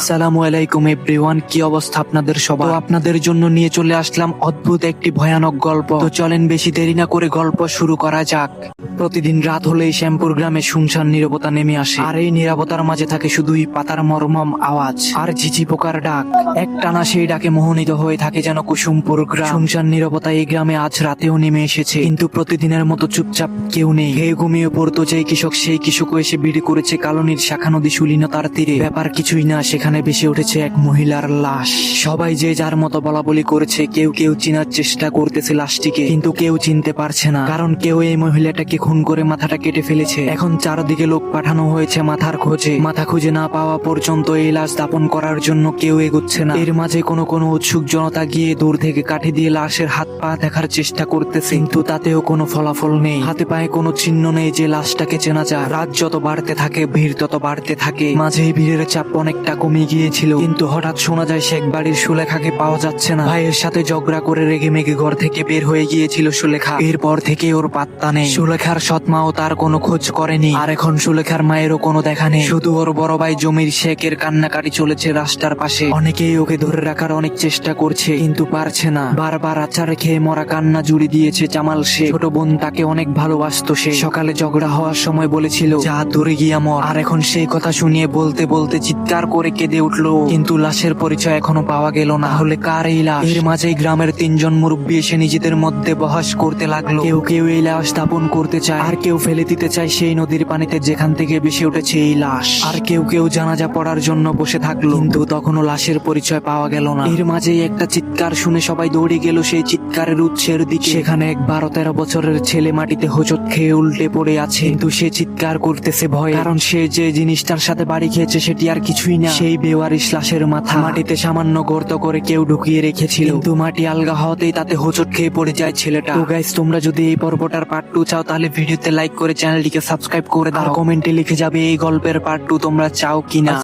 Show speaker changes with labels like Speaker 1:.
Speaker 1: আসসালামু আলাইকুম এভরিওয়ান, কি অবস্থা আপনাদের আপনাদের জন্য নিয়ে চলে আসলাম অদ্ভুত একটি ভয়ানক গল্প। তো চলেন বেশি দেরি না করে গল্প শুরু করা যাক। প্রতিদিন রাত শ্যামপুর গ্রামে শুনশান নেমে আসে। আর এই মাঝে থাকে শুধুই পাতার আওয়াজ আর ঝিঝি পোকার ডাক। একটানা সেই ডাকে মোহনিত হয়ে থাকে যেন কুসুমপুর গ্রাম। শুনশান নীরবতা এই গ্রামে আজ রাতেও নেমে এসেছে। কিন্তু প্রতিদিনের মতো চুপচাপ কেউ নেই। খেয়ে ঘুমিয়ে পড়তো যেই কৃষক, সেই কৃষকও এসে বিড়ি করেছে। কালনির শাখা নদী শুলিনতার তীরে। ব্যাপার কিছুই না, সেখানে ভেসে উঠেছে এক মহিলার লাশ। সবাই যে যার মতো বলা বলি করেছে, কেউ কেউ চিনার চেষ্টা করতেছে লাশটিকে, কিন্তু কেউ চিনতে পারছে না, কারণ কেউ এই মহিলাটাকে খুন করে মাথাটা কেটে ফেলেছে। এখন চারদিকে লোক পাঠানো হয়েছে মাথার খোঁজে। মাথা খুঁজে না পাওয়া পর্যন্ত এই লাশ দাপন করার জন্য কেউ এগোচ্ছে না। এর মাঝে কোনো কোনো উৎসুক জনতা গিয়ে দূর থেকে কাঠি দিয়ে লাশের হাত পা দেখার চেষ্টা করতেছে, কিন্তু তাতেও কোনো ফলাফল নেই। হাতে পায়ে কোনো চিহ্ন নেই যে লাশটাকে চেনা যায়। রাত যত বাড়তে থাকে, ভিড় তত বাড়তে থাকে। মাঝে ভিড়ের চাপ অনেকটা কমে গিয়েছিল কিন্তু হঠাৎ শোনা যায় শেখ বাড়ির সুলেখাকে পাওয়া যাচ্ছে না। ভাইয়ের সাথে ঝগড়া করে রেগে মেগে ঘর থেকে বের হয়ে গিয়েছিল সুলেখা। এরপর থেকে ওর পাত্তা নেই। সুলেখার সৎ মাও তার কোনো খোঁজ করেনি। আর এখন সুলেখার মায়েরও কোনো দেখা নেই। শুধু ওর বড় ভাই জমির শেখের কান্নাকাটি চলেছে রাস্তার পাশে। অনেকেই ওকে ধরে রাখার অনেক চেষ্টা করছে, কিন্তু পারছে না। বারবার আচার খেয়ে মরা কান্না জুড়ে দিয়েছে জামাল শেখ ছোট বোন তাকে অনেক ভালোবাসতো সে। সকালে ঝগড়া হওয়ার সময় বলেছিল, যা, দূরে গিয়া মর। আর এখন সেই কথা শুনিয়ে বলতে বলতে চিৎকার করে কেঁদে উঠল। কিন্তু লাশের পরিচয় এখনও পাওয়া গেল না। হলে কার এই লাশ? এর মাঝেই গ্রামের তিনজন মুরব্বী এসে নিজেদের মধ্যে বহাস করতে লাগল। কেউ কেউ এই লাশ স্থাপন করতে চায়। আর কেউ ফেলে দিতে চায় সেই নদীর পানিতে যেখান থেকে বেশি উঠেছে এই লাশ। আর কেউ কেউ জানাজা পড়ার জন্য বসে থাকল। কিন্তু তখনও লাশের পরিচয় পাওয়া গেল না। এর মাঝেই একটা চিৎকার শুনে সবাই দৌড়ে গেল সেই চিৎকারের উৎসের দিকে। সেখানে এক বারো তেরো বছরের ছেলে মাটিতে হোঁচট খেয়ে উল্টে পড়ে আছে। কিন্তু সে চিৎকার করতেছে ভয়। কারণ সে যে জিনিসটার সাথে বাড়ি খেয়েছে সেটি আর কিছুই না। সেই বেওয়ারিশ লাশের মাথা মাটিতে সামান্য গর্ত করে কেউ ঢুকিয়ে রেখেছিল। কিন্তু মাটি আলগা হওয়াতেই তাতে হোঁচট খেয়ে পড়ে যায় ছেলেটা। তো গাইস তোমরা যদি এই পর্বটার পার্ট টু চাও, তাহলে ভিডিওতে লাইক করে চ্যানেলটিকে সাবস্ক্রাইব করে দাও। কমেন্টে লিখে যাবে এই গল্পের পার্ট টু তোমরা চাও কিনা।